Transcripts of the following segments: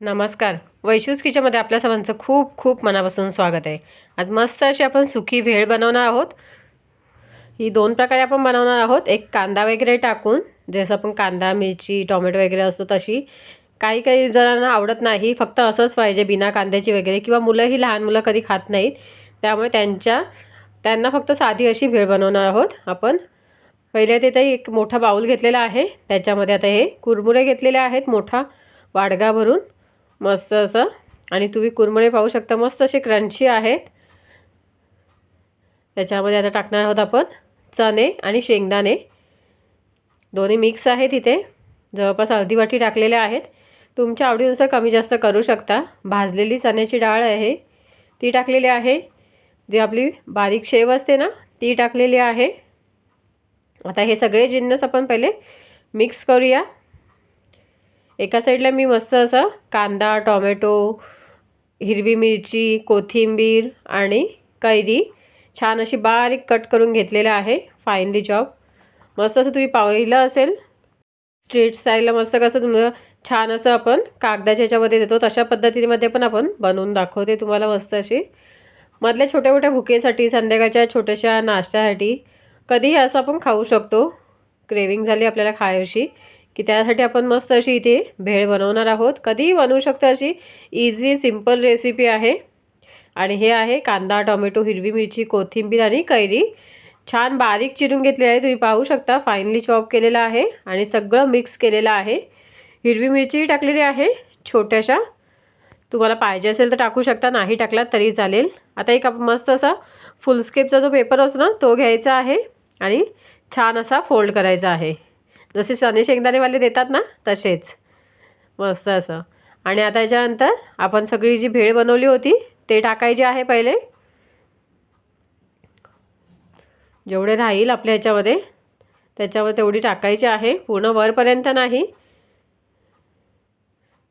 नमस्कार. वैशूज किचनमध्ये आपल्या सर्वांचं खूप खूप मनापासून स्वागत आहे. आज मस्त अशी आपण सुकी भेळ बनवणार आहोत. ही दोन प्रकारे आपण बनवणार आहोत. एक कांदा वगैरे टाकून जसं आपण कांदा मिरची टोमॅटो वगैरे असतो तशी. काही काही जणांना आवडत नाही. फक्त असंच पाहिजे बिना कांद्याची वगैरे किंवा मुलंही लहान मुलं कधी खात नाहीत. त्यामुळे त्यांच्या त्यांना फक्त साधी अशी भेळ बनवणार आहोत आपण. पहिले तिथे एक मोठा बाऊल घेतलेला आहे. त्याच्यामध्ये आता हे कुरमुरे घेतलेले आहेत मोठा वाडगा भरून. मस्त असं. आणि तुम्ही कुरमळे पाहू शकता मस्त असे क्रंची आहेत. त्याच्यामध्ये आता टाकणार आहोत आपण चणे आणि शेंगदाणे. दोन्ही मिक्स आहेत इथे. जवळपास अर्धी वाटी टाकलेल्या आहेत. तुमच्या आवडीनुसार कमी जास्त करू शकता. भाजलेली चण्याची डाळ आहे. ती टाकलेली आहे. जी आपली बारीक शेव असते ना ती टाकलेली आहे. आता हे सगळे जिन्नस आपण पहिले मिक्स करूया. एका साईडला मी मस्त असं कांदा टॉमॅटो हिरवी मिरची कोथिंबीर आणि कैरी छान अशी बारीक कट करून घेतलेलं आहे. फाईनली जॉब मस्त असं तुम्ही पाहिलं असेल स्ट्रीट स्टाईलला मस्त कसं तुम्हाला छान असं आपण कागदाच्या ह्याच्यामध्ये देतो. तशा पद्धतीमध्ये पण आपण बनवून दाखवते तुम्हाला मस्त अशी. मधल्या छोट्या मोठ्या भुकेसाठी संध्याकाळच्या छोट्याशा नाश्त्यासाठी कधीही असं आपण खाऊ शकतो. क्रेविंग झाली आपल्याला खायशी की त्यासाठी आपण मस्त अशी इथे भेळ बनवणार आहोत. कधीही बनवू शकतो अशी इझी सिंपल रेसिपी आहे. आणि हे आहे कांदा टोमॅटो हिरवी मिरची कोथिंबीर आणि कैरी. छान बारीक चिरून घेतली आहे. तुम्ही पाहू शकता फाईनली चॉप केलेला आहे आणि सगळं मिक्स केलेलं आहे. हिरवी मिरचीही टाकलेली आहे छोट्याशा. तुम्हाला पाहिजे असेल तर टाकू शकता नाही टाकलात तरी चालेल. आता एक मस्त असा फुलस्केपचा जो पेपर असतो ना तो घ्यायचा आहे आणि छान असा फोल्ड करायचा आहे. जसे चणे शेंगदाणेवाले देतात ना तसेच मस्त असं. आणि आता याच्यानंतर आपण सगळी जी भेळ बनवली होती ते टाकायची आहे पहिले. जेवढे राहील आपल्या ह्याच्यामध्ये त्याच्यावर तेवढी टाकायची आहे. पूर्ण वरपर्यंत नाही.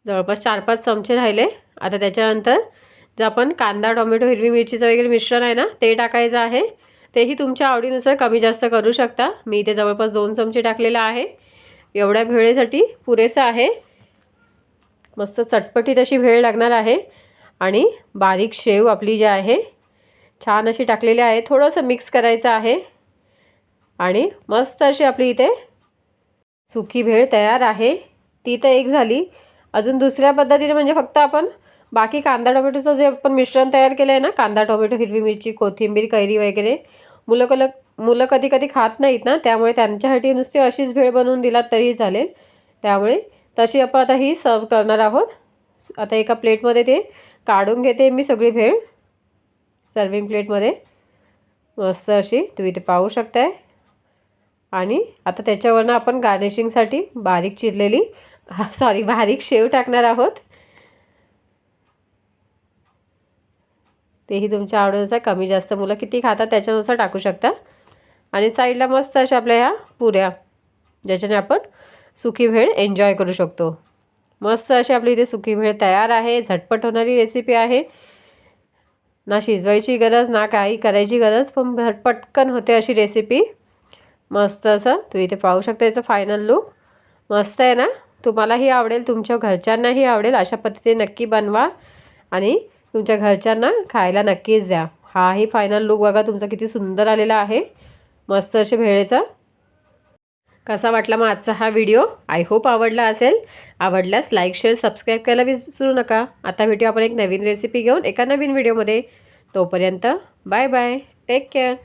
जवळपास चार पाच चमचे राहिले. आता त्याच्यानंतर जे आपण कांदा टोमॅटो हिरवी मिरचीचं वगैरे मिश्रण आहे ना ते टाकायचं आहे. तेही तुमच्या आवडीनुसार कमी जास्त करू शकता. मी इथे जवळपास दोन चमचे टाकलेलं आहे. एवढ्या भेळेसाठी पुरेसं आहे. मस्त चटपटीत अशी भेळ लागणार आहे. आणि बारीक शेव आपली जी आहे छान अशी टाकलेली आहे. थोडंसं मिक्स करायचं आहे. आणि मस्त अशी आपली इथे सुकी भेळ तयार आहे. ती तर एक झाली. अजून दुसऱ्या पद्धतीने म्हणजे फक्त आपण बाकी कांदा टोमॅटोचं जे आपण मिश्रण तयार केलं आहे ना कांदा टोमॅटो हिरवी मिरची कोथिंबीर कैरी वगैरे मुलं कल मुलं कधी कधी खात नाहीत ना त्यामुळे त्यांच्यासाठी नुसती अशीच भेळ बनवून दिलात तरी चालेल. त्यामुळे तशी आपण आता ही सर्व करणार आहोत. आता एका प्लेटमध्ये ते काढून घेते मी सगळी भेळ. सर्विंग प्लेटमध्ये मस्त अशी तुम्ही ते पाहू शकताय. आणि आता त्याच्यावरनं आपण गार्निशिंगसाठी बारीक चिरलेली सॉरी बारीक शेव टाकणार आहोत. तेही तुमच्या आवडीनुसार कमी जास्त मुलं किती खातात त्याच्यानुसार टाकू शकता. आणि साईडला मस्त अशा आपल्या ह्या पुऱ्या ज्याच्याने आपण सुकी भेळ एन्जॉय करू शकतो. मस्त अशी आपली इथे सुकी भेळ तयार आहे झटपट होणारी रेसिपी आहे. ना शिजवायची गरज ना काही करायची गरज पण झटपटकन होते अशी रेसिपी मस्त असं तुम्ही इथे पाहू शकता याचं फायनल लुक मस्त आहे ना? तुम्हालाही आवडेल तुमच्या घरच्यांनाही आवडेल अशा पद्धतीने नक्की बनवा. आणि तुमच्या घरच्यांना खायला नक्कीच द्या. हाही फायनल लुक बघा तुमचा किती सुंदर आलेला आहे. मस्त असे भेळेचा. कसा वाटला मग आजचा हा व्हिडिओ? आय होप आवडला असेल. आवडल्यास लाईक शेअर सबस्क्राईब करायला विसरू नका. आता भेटू आपण एक नवीन रेसिपी घेऊन एका नवीन व्हिडिओमध्ये तोपर्यंत बाय बाय टेक केअर